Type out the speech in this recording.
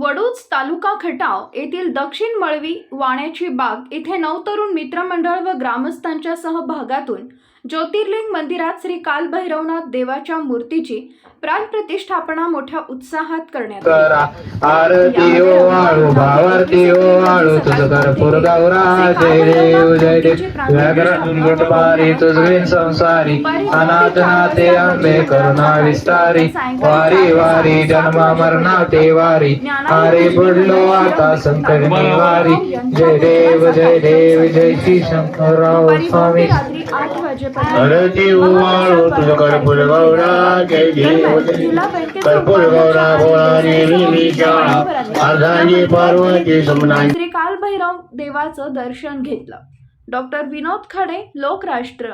वडूज तालुका खटाव येथील दक्षिण मळवी वाण्याची बाग इथे नवतरुण मित्रमंडळ व ग्रामस्थांच्या सहभागातून ज्योतिर्लिंग मंदिरात श्री कालभैरवनाथ देवाच्या मूर्तीची प्राणप्रतिष्ठापना मोठ्या उत्साहात करण्यात आली. करा आरती ओ वाळू भावारती ओ वाळू तुझ कर्पूर गौरा जय देव जय देव. व्याघ्र पारी तुझविन संसारी अनाथ नाते आंबे करुणा विस्तारी वारी वारी जन्म मरणा ते वारी आता संकट जय देव जय देव जय श्री शंकरराव स्वामी. आठ वाजेपर्यंत आरती ओ वाळू तुझ कर्पूर गौरा जय देव कर्पूर गौरा भोळा देवी अर्धांगी पार्वती समनाई. श्री कालभैरव देवाचं दर्शन घेतलं. डॉक्टर विनोद खडे लोकराष्ट्र.